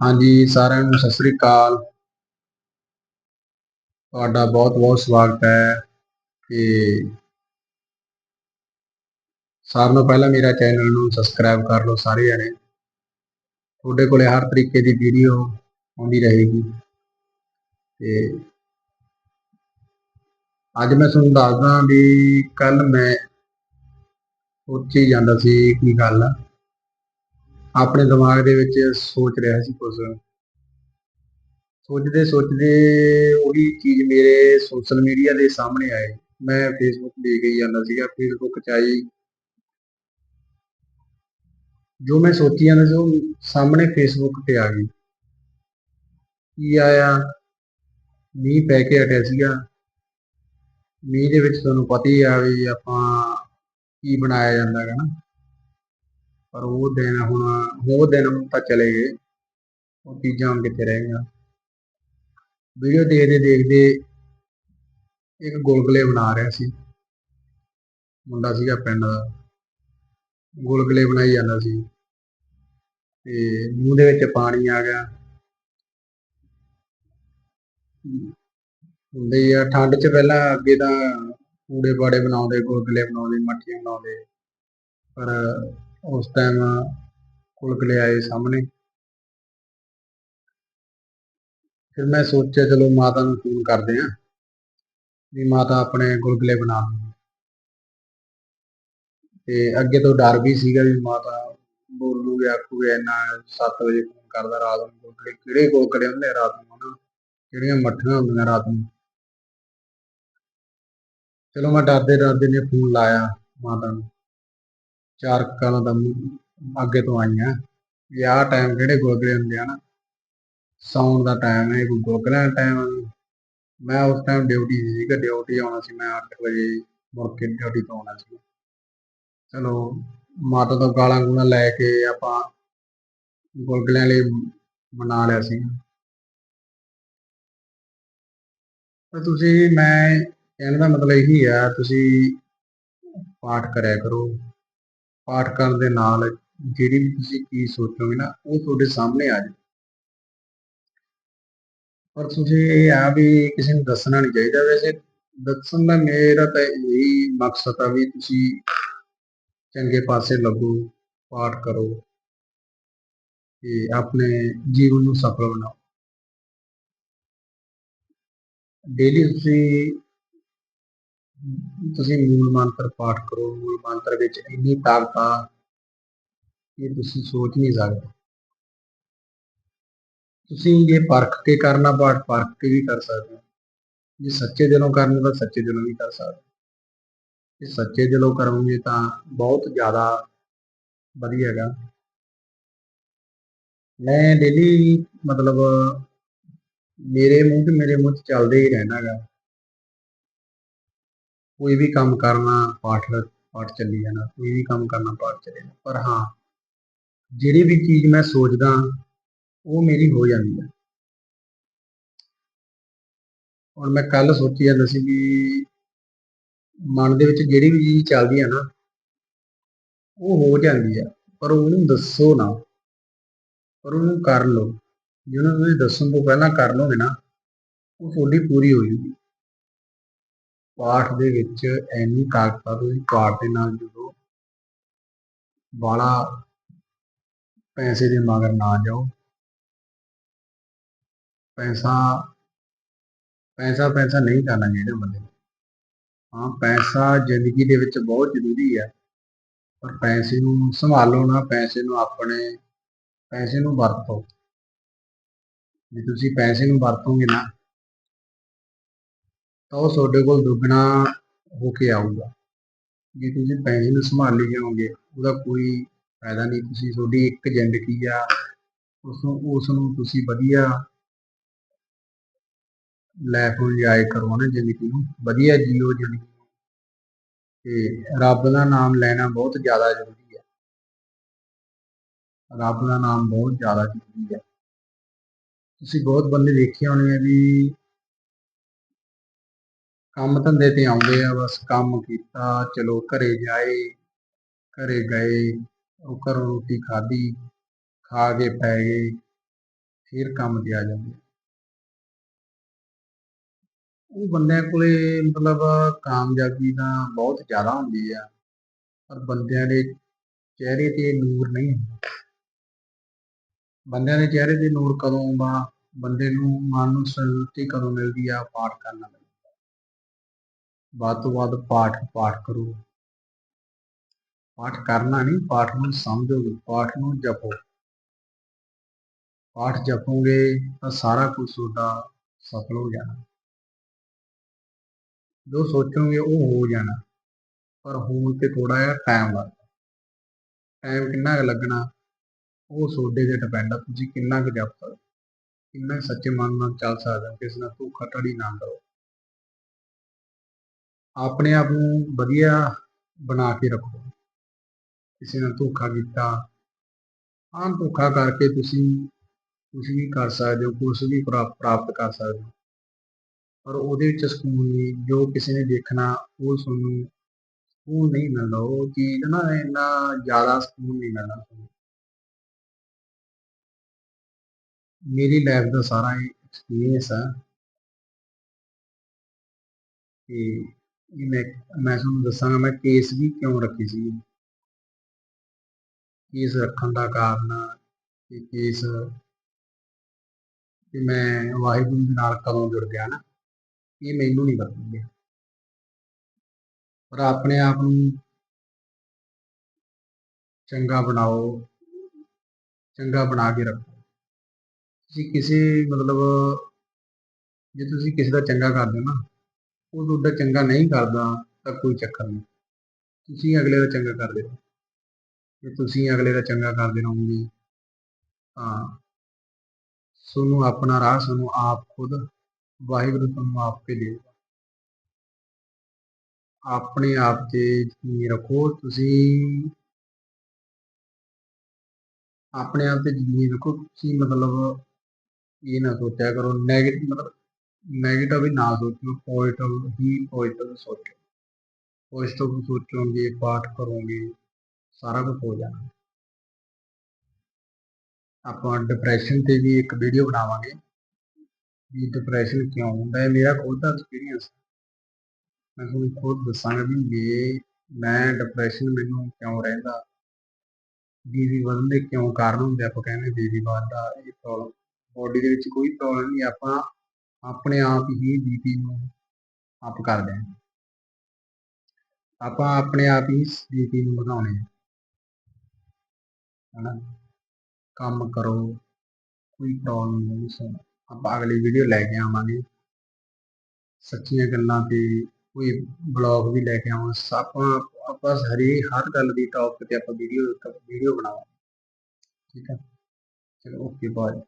ਹਾਂਜੀ, ਸਾਰਿਆਂ ਨੂੰ ਸਤਿ ਸ੍ਰੀ ਅਕਾਲ। ਤੁਹਾਡਾ ਬਹੁਤ-ਬਹੁਤ ਸਵਾਗਤ ਹੈ ਕਿ ਸਾਰਿਆਂ ਨੂੰ ਪਹਿਲਾਂ ਮੇਰਾ ਚੈਨਲ ਨੂੰ ਸਬਸਕ੍ਰਾਈਬ ਕਰ ਲਓ ਸਾਰੇ ਜਣੇ ਤੁਹਾਡੇ ਕੋਲੇ ਹਰ ਤਰੀਕੇ ਦੀ ਵੀਡੀਓ ਆਉਂਦੀ ਰਹੇਗੀ। ਤੇ ਅੱਜ ਮੈਂ ਤੁਹਾਨੂੰ ਦੱਸਦਾ ਵੀ ਕੱਲ ਮੈਂ ਸੋਚੀ ਜਾਂਦਾ ਸੀ, ਕੀ ਗੱਲ ਆ? ਆਪਣੇ ਦਿਮਾਗ ਦੇ ਵਿੱਚ ਸੋਚ ਰਿਹਾ ਸੀ ਕੁਝ ਸੋਚਦੇ ਸੋਚਦੇ ਉਹੀ ਚੀਜ਼ ਮੇਰੇ ਸੋਸ਼ਲ ਮੀਡੀਆ ਦੇ ਸਾਹਮਣੇ ਆਏ। ਮੈਂ ਫੇਸਬੁੱਕ ਦੇ ਹੀ ਜਾਂਦਾ ਸੀਗਾ ਫੇਸਬੁੱਕ 'ਚ ਆਈ। ਜੋ ਮੈਂ ਸੋਚੀ ਜਾਂਦਾ ਸੀ, ਉਹ ਸਾਹਮਣੇ ਫੇਸਬੁੱਕ ਤੇ ਆ ਗਈ। ਕੀ ਆਇਆ? ਮੀਂਹ ਪੈ ਕੇ ਹਟਿਆ ਸੀਗਾ। ਮੀਂਹ ਦੇ ਵਿੱਚ ਤੁਹਾਨੂੰ ਪਤਾ ਹੀ ਆ ਵੀ ਆਪਾਂ ਕੀ ਬਣਾਇਆ ਜਾਂਦਾ ਹੈ ਨਾ। ਪਰ ਉਹ ਦਿਨ ਹੁਣ, ਉਹ ਦਿਨ ਤਾਂ ਚਲੇ ਗਏ। ਉਹ ਚੀਜ਼ਾਂ ਹੁਣ ਕਿੱਥੇ ਰਹਿ ਗਈਆਂ? ਵੀਡੀਓ ਦੇਖਦੇ ਦੇਖਦੇ ਇੱਕ ਗੁਲਗੁਲੇ ਬਣਾ ਰਿਹਾ ਸੀ। ਮੁੰਡਾ ਸੀਗਾ ਪਿੰਡ ਦਾ। ਗੁਲਗੁਲੇ ਬਣਾਈ ਜਾਂਦਾ ਸੀ। ਤੇ ਮੂੰਹ ਦੇ ਵਿੱਚ ਪਾਣੀ ਆ ਗਿਆ। ਹੁੰਦੇ ਆ, ਠੰਡ 'ਚ ਪਹਿਲਾਂ ਅੱਗੇ ਤਾਂ ਕੂੜੇ ਬਾੜੇ ਬਣਾਉਂਦੇ, ਗੁਲਗੁਲੇ ਬਣਾਉਂਦੇ, ਮੱਠੀਆਂ ਬਣਾਉਂਦੇ। ਪਰ ਉਸ ਟਾਈਮ ਗੁਲਗੁਲੇ ਆਏ ਸਾਹਮਣੇ। ਫਿਰ ਮੈਂ ਸੋਚਿਆ, ਚਲੋ ਮਾਤਾ ਨੂੰ ਫੋਨ ਕਰਦੇ ਆ ਵੀ ਮਾਤਾ ਆਪਣੇ ਗੁਲਗੁਲੇ ਬਣਾ ਤੇ ਅੱਗੇ ਤੋਂ ਡਰ ਵੀ ਸੀਗਾ ਵੀ ਮਾਤਾ ਬੋਲੂਗੇ, ਆਖੂਗੇ, ਇੰਨਾ 7 ਵਜੇ ਫੋਨ ਕਰਦਾ ਰਾਤ ਨੂੰ ਗੁਲਗੁਲੇ। ਕਿਹੜੇ ਗੁਲਗੁਲੇ ਹੁੰਦੇ ਆ ਰਾਤ ਨੂੰ ਹਨਾ? ਕਿਹੜੀਆਂ ਮੱਠੀਆਂ ਹੁੰਦੀਆਂ ਰਾਤ ਨੂੰ? ਚਲੋ ਮੈਂ ਡਰਦੇ ਡਰਦੇ ਨੇ ਫੋਨ ਲਾਇਆ ਮਾਤਾ ਨੂੰ। ਚਾਰ ਕਾਲਾਂ ਦਾ ਅੱਗੇ ਤੋਂ ਆਈਆਂ। ਵੀ ਆਹ ਟਾਈਮ ਕਿਹੜੇ ਗੁਲਗੁਲੇ ਹੁੰਦੇ ਆ ਨਾ? ਸੌਣ ਦਾ ਟਾਈਮ ਹੈ ਕੋਈ ਗੁਲਗੁਲਿਆਂ ਦਾ ਟਾਈਮ ਮੈਂ ਉਸ ਟਾਈਮ ਡਿਊਟੀ ਸੀ ਸੀਗਾ ਡਿਊਟੀ ਆਉਣਾ ਸੀ ਮੈਂ 8 ਵਜੇ, ਮੁੜ ਕੇ ਡਿਊਟੀ ਤੋਂ ਆਉਣਾ ਸੀ। ਚਲੋ, ਮਾਤਾ ਤੋਂ ਗਾਲਾਂ ਗੂਲਾਂ ਲੈ ਕੇ ਆਪਾਂ ਗੁਲਗੁਲਿਆਂ ਲਈ ਮਨਾ ਲਿਆ ਸੀ। ਤਾਂ ਤੁਸੀਂ, ਮੈਂ, ਕਹਿਣ ਦਾ ਮਤਲਬ ਇਹੀ ਆ, ਤੁਸੀਂ ਪਾਠ ਕਰਿਆ ਕਰੋ। ਪਾਠ ਕਰਨ ਦੇ ਨਾਲ ਜਿਹੜੀ ਵੀ ਤੁਸੀਂ ਕੀ ਸੋਚੋਗੇ ਨਾ, ਉਹ ਤੁਹਾਡੇ ਸਾਹਮਣੇ ਆ ਜਾਏ ਪਰ ਤੁਸੀਂ ਇਹ ਆ ਵੀ ਕਿਸੇ ਨੂੰ ਦੱਸਣਾ ਨਹੀਂ ਚਾਹੀਦਾ। ਵੈਸੇ ਦੱਸਣ ਦਾ ਮੇਰਾ ਤਾਂ ਇਹੀ ਮਕਸਦ ਆ ਵੀ ਤੁਸੀਂ ਚੰਗੇ ਪਾਸੇ ਲੱਗੋ, ਪਾਠ ਕਰੋ ਤੇ ਆਪਣੇ ਜੀਵਨ ਨੂੰ ਸਫਲ ਬਣਾਓ। ਡੇਲੀ ਤੁਸੀਂ ਤੁਸੀਂ ਮੂਲ ਮੰਤਰ ਪਾਠ ਕਰੋ, ਮੂਲ ਮੰਤਰ ਵਿੱਚ ਇੰਨੀ ਤਾਕਤ ਆ ਕਿ ਤੁਸੀਂ ਸੋਚ ਨਹੀਂ ਸਕਦੇ। ਤੁਸੀਂ ਜੇ ਪਰਖ ਕੇ ਕਰਨਾ ਪਾਠ, ਪਰਖ ਕੇ ਵੀ ਕਰ ਸਕਦੇ ਹੋ। ਜੇ ਸੱਚੇ ਦਿਲੋਂ ਕਰਨਾ ਤਾਂ ਸੱਚੇ ਦਿਲੋਂ ਵੀ ਕਰ ਸਕਦੇ ਜੇ ਸੱਚੇ ਦਿਲੋਂ ਕਰੋਗੇ ਤਾਂ ਬਹੁਤ ਜ਼ਿਆਦਾ ਵਧੀਆ ਹੈਗਾ। ਮੈਂ ਡੇਲੀ ਮਤਲਬ ਮੇਰੇ ਮੂੰਹ ਤੇ ਮੇਰੇ ਮੂੰਹ 'ਚ ਚੱਲਦੇ ਹੀ ਰਹਿਣਾ ਗਾ ਕੋਈ ਵੀ ਕੰਮ ਕਰਨਾ ਪਾਠ ਪਾਠ ਚੱਲੀ ਜਾਣਾ, ਕੋਈ ਵੀ ਕੰਮ ਕਰਨਾ ਪਾਠ ਚੱਲੀ ਜਾਣਾ। ਪਰ ਹਾਂ, ਜਿਹੜੀ ਵੀ ਚੀਜ਼ ਮੈਂ ਸੋਚਦਾ, ਉਹ ਮੇਰੀ ਹੋ ਜਾਂਦੀ ਹੈ ਹੁਣ ਮੈਂ ਕੱਲ ਸੋਚੀ ਜਾਂਦਾ ਸੀ ਵੀ ਮਨ ਦੇ ਵਿੱਚ ਜਿਹੜੀ ਵੀ ਚੀਜ਼ ਚੱਲਦੀ ਹੈ ਨਾ, ਉਹ ਹੋ ਜਾਂਦੀ ਹੈ ਪਰ ਉਹਨੂੰ ਦੱਸੋ ਨਾ। ਪਰ ਉਹਨੂੰ ਕਰ ਲਓ। ਜਿਹਨੂੰ ਤੁਸੀਂ ਦੱਸਣ ਤੋਂ ਪਹਿਲਾਂ ਕਰ ਲਓਗੇ ਨਾ, ਉਹ ਤੁਹਾਡੀ ਪੂਰੀ ਹੋ ਜੂਗੀ। ਪਾਠ ਦੇ ਵਿੱਚ ਐਨੀ ਤਾਕਤ ਆ, ਤੁਸੀਂ ਪਾਠ ਦੇ ਨਾਲ ਜੁੜੋ। ਬਾਲਾ ਪੈਸੇ ਦੇ ਮਗਰ ਨਾ ਜਾਓ। ਪੈਸਾ ਪੈਸਾ ਪੈਸਾ ਨਹੀਂ ਕਰਨਾ ਚਾਹੀਦਾ ਬੰਦੇ ਨੂੰ। ਹਾਂ, ਪੈਸਾ ਜ਼ਿੰਦਗੀ ਦੇ ਵਿੱਚ ਬਹੁਤ ਜ਼ਰੂਰੀ ਹੈ ਪਰ ਪੈਸੇ ਨੂੰ ਸੰਭਾਲੋ ਨਾ, ਪੈਸੇ ਨੂੰ ਆਪਣੇ, ਪੈਸੇ ਨੂੰ ਵਰਤੋ। ਜੇ ਤੁਸੀਂ ਪੈਸੇ ਨੂੰ ਵਰਤੋਗੇ ਨਾ ਤਾਂ ਉਹ ਤੁਹਾਡੇ ਕੋਲ ਦੁੱਗਣਾ ਹੋ ਕੇ ਆਊਗਾ। ਜੇ ਤੁਸੀਂ ਪੈਸੇ ਨੂੰ ਸੰਭਾਲੀ ਜਾਓਗੇ ਉਹਦਾ ਕੋਈ ਫਾਇਦਾ ਨਹੀਂ। ਤੁਸੀਂ ਤੁਹਾਡੀ ਇੱਕ ਜ਼ਿੰਦਗੀ ਆ ਉਸ ਨੂੰ ਉਸ ਨੂੰ ਤੁਸੀਂ ਵਧੀਆ ਲਾਈਫ ਨੂੰ ਇੰਜੋਏ ਕਰੋ ਨਾ ਜ਼ਿੰਦਗੀ ਨੂੰ ਵਧੀਆ ਜੀਓ ਜ਼ਿੰਦਗੀ ਤੇ ਰੱਬ ਦਾ ਨਾਮ ਲੈਣਾ ਬਹੁਤ ਜ਼ਿਆਦਾ ਜ਼ਰੂਰੀ ਹੈ ਰੱਬ ਦਾ ਨਾਮ ਬਹੁਤ ਜ਼ਿਆਦਾ ਜ਼ਰੂਰੀ ਹੈ ਤੁਸੀਂ ਬਹੁਤ ਬੰਦੇ ਵੇਖੇ ਹੋਣੇ ਆ ਵੀ ਕੰਮ ਧੰਦੇ ਤੇ ਆਉਂਦੇ ਆ, ਬਸ ਕੰਮ ਕੀਤਾ, ਚਲੋ ਘਰੇ ਜਾਏ, ਘਰੇ ਗਏ, ਉਹ ਘਰੋਂ ਰੋਟੀ ਖਾਧੀ, ਖਾ ਕੇ ਪੈ ਗਏ, ਫਿਰ ਕੰਮ ਤੇ ਆ ਜਾਂਦੇ ਉਹ ਬੰਦਿਆਂ ਕੋਲੇ ਮਤਲਬ ਕਾਮਯਾਬੀ ਤਾਂ ਬਹੁਤ ਜ਼ਿਆਦਾ ਹੁੰਦੀ ਆ, ਪਰ ਬੰਦਿਆਂ ਦੇ ਚਿਹਰੇ ਤੇ ਨੂਰ ਨਹੀਂ ਹੁੰਦਾ। ਬੰਦਿਆਂ ਦੇ ਚਿਹਰੇ ਤੇ ਨੂਰ ਕਦੋਂ ਆਉਂਦਾ, ਬੰਦੇ ਨੂੰ ਮਨ ਨੂੰ ਸੰਤੁਸ਼ਟੀ ਕਦੋਂ ਮਿਲਦੀ ਆ, ਪਾਠ ਕਰਨ ਨਾਲ ਵੱਧ ਤੋਂ ਵੱਧ ਪਾਠ ਪਾਠ ਕਰੋ। ਪਾਠ ਕਰਨਾ ਨਹੀਂ, ਪਾਠ ਨੂੰ ਸਮਝੋ ਪਾਠ ਨੂੰ ਜਪੋ। ਪਾਠ ਜਪੋਗੇ ਤਾਂ ਸਾਰਾ ਕੁਝ ਤੁਹਾਡਾ ਸਫਲ ਹੋ ਜਾਣਾ। ਜੋ ਸੋਚੋਗੇ ਉਹ ਹੋ ਜਾਣਾ। ਪਰ ਹੋਣ ਤੇ ਥੋੜਾ ਜਿਹਾ ਟਾਈਮ ਲੱਗਦਾ ਟਾਈਮ ਕਿੰਨਾ ਕੁ ਲੱਗਣਾ, ਉਹ ਤੁਹਾਡੇ ਤੇ ਡਿਪੈਂਡ ਆ। ਤੁਸੀਂ ਕਿੰਨਾ ਕੁ ਜਪ ਸਕਦੇ ਕਿੰਨਾ ਕੁ ਸੱਚੇ ਮਨ ਨਾਲ ਚੱਲ ਸਕਦੇ ਹੋ। ਕਿਸੇ ਨਾਲ ਧੋਖਾ ਧੜੀ ਨਾ ਕਰੋ। ਆਪਣੇ ਆਪ ਨੂੰ ਵਧੀਆ ਬਣਾ ਕੇ ਰੱਖੋ। ਕਿਸੇ ਨਾਲ ਧੋਖਾ ਕੀਤਾ, ਆਮ ਧੋਖਾ ਕਰਕੇ ਤੁਸੀਂ ਕੁਝ ਵੀ ਕਰ ਸਕਦੇ ਹੋ ਕੁਝ ਵੀ ਪ੍ਰਾਪ- ਪ੍ਰਾਪਤ ਕਰ ਸਕਦੇ ਹੋ। ਪਰ ਉਹਦੇ ਵਿੱਚ ਸਕੂਨ ਨਹੀਂ, ਜੋ ਕਿਸੇ ਨੇ ਦੇਖਣਾ, ਉਹ ਤੁਹਾਨੂੰ ਸਕੂਨ ਨਹੀਂ ਮਿਲਦਾ। ਉਹ ਚੀਜ਼ ਨਾ ਇੰਨਾ ਜ਼ਿਆਦਾ ਸਕੂਨ ਨਹੀਂ ਮਿਲਦਾ ਮੇਰੀ ਲਾਈਫ ਦਾ ਸਾਰਾ ਐਕਸਪੀਰੀਅੰਸ ਆ। ਤੇ ਇਹ ਮੈਂ ਮੈਂ ਤੁਹਾਨੂੰ ਦੱਸਾਂਗਾ ਮੈਂ ਕੇਸ ਵੀ ਕਿਉਂ ਰੱਖੀ ਸੀ। ਕੇਸ ਰੱਖਣ ਦਾ ਕਾਰਨ ਕਿ ਕੇਸ ਕਿ ਮੈਂ ਵਾਹਿਗੁਰੂ ਦੇ ਨਾਲ ਕਦੋਂ ਜੁੜ ਗਿਆ ਨਾ, ਇਹ ਮੈਨੂੰ ਨਹੀਂ ਪਤਾ ਲੱਗਿਆ। ਪਰ ਆਪਣੇ ਆਪ ਨੂੰ ਚੰਗਾ ਬਣਾਓ, ਚੰਗਾ ਬਣਾ ਕੇ ਰੱਖੋ। ਤੁਸੀਂ ਕਿਸੇ ਮਤਲਬ ਜੇ ਤੁਸੀਂ ਕਿਸੇ ਦਾ ਚੰਗਾ ਕਰਦੇ ਹੋ ਨਾ ਉਹ ਤੁਹਾਡਾ ਚੰਗਾ ਨਹੀਂ ਕਰਦਾ, ਤਾਂ ਕੋਈ ਚੱਕਰ ਨਹੀਂ। ਤੁਸੀਂ ਅਗਲੇ ਦਾ ਚੰਗਾ ਕਰਦੇ ਹੋ। ਜੇ ਤੁਸੀਂ ਅਗਲੇ ਦਾ ਚੰਗਾ ਕਰਦੇ ਰਹੋਗੇ, ਤਾਂ ਤੁਹਾਨੂੰ ਆਪਣਾ ਰਾਹ ਤੁਹਾਨੂੰ ਆਪ ਖੁਦ, ਵਾਹਿਗੁਰੂ ਤੁਹਾਨੂੰ ਆਪ ਆਪੇ ਦੇਗਾ ਆਪਣੇ ਆਪ ਤੇ ਯਕੀਨ ਰੱਖੋ, ਤੁਸੀਂ ਆਪਣੇ ਆਪ ਤੇ ਯਕੀਨ ਰੱਖੋ। ਤੁਸੀਂ ਮਤਲਬ ਇਹ ਨਾ ਸੋਚਿਆ ਕਰੋ ਨੈਗੇਟਿਵ ਮਤਲਬ ਨੈਗੇਟਿਵ ਹੀ ਨਾ ਸੋਚੋ ਪੋਜ਼ਿਟਿਵ ਹੀ ਪੋਜ਼ਿਟਿਵ ਸੋਚੋ। ਪੋਜ਼ਿਟਿਵ ਸੋਚੋਗੇ, ਪਾਠ ਕਰੋਗੇ, ਸਾਰਾ ਕੁਝ ਹੋ ਜਾਣਾ। ਆਪਾਂ ਡਿਪਰੈਸ਼ਨ ਤੇ ਵੀ ਇੱਕ ਵੀਡੀਓ ਬਣਾਵਾਂਗੇ। ਵੀ ਡਿਪਰੈਸ਼ਨ ਕਿਉਂ ਹੁੰਦਾ ਹੈ? ਮੇਰਾ ਖੁਦ ਦਾ ਐਕਸਪੀਰੀਅੰਸ ਮੈਂ ਤੁਹਾਨੂੰ ਖੁਦ ਦੱਸਾਂਗਾ ਵੀ ਮੇ ਮੈਂ ਡਿਪਰੈਸ਼ਨ ਮੈਨੂੰ ਕਿਉਂ ਰਹਿੰਦਾ? ਬੀਵੀ ਵਧਣ ਦੇ ਕਿਉਂ ਕਾਰਨ ਹੁੰਦੇ? ਆਪਾਂ ਕਹਿੰਦੇ ਬੀਵੀ ਵਧਦਾ, ਇਹ ਪ੍ਰੋਬਲਮ ਬੋਡੀ ਦੇ ਵਿੱਚ ਕੋਈ ਪ੍ਰੋਬਲਮ ਨਹੀਂ, ਆਪਾਂ ਆਪਣੇ ਆਪ ਹੀ ਬੀਪੀ ਨੂੰ ਅਪ ਕਰਦੇ ਹਾਂ ਆਪਾਂ ਆਪਣੇ ਆਪ ਹੀ ਬੀਪੀ ਨੂੰ ਵਧਾਉਣੇ ਹੈ ਹਨਾ? ਕੰਮ ਕਰੋ, ਕੋਈ ਪ੍ਰੋਬਲਮ ਨਹੀਂ ਸੋ ਆਪਾਂ ਅਗਲੀ ਵੀਡੀਓ ਲੈ ਕੇ ਆਵਾਂਗੇ। ਸੱਚੀਆਂ ਗੱਲਾਂ ਤੇ ਕੋਈ ਬਲੌਗ ਵੀ ਲੈ ਕੇ ਆਵਾਂ ਆਪਾਂ ਆਪਾਂ ਹਰੇ ਹਰ ਗੱਲ ਦੀ ਟੌਪਿਕ ਤੇ ਆਪਾਂ ਵੀਡੀਓ ਵੀਡੀਓ ਬਣਾਵਾਂਗੇ। ਠੀਕ ਹੈ ਚਲੋ ਓਕੇ ਬਾਏ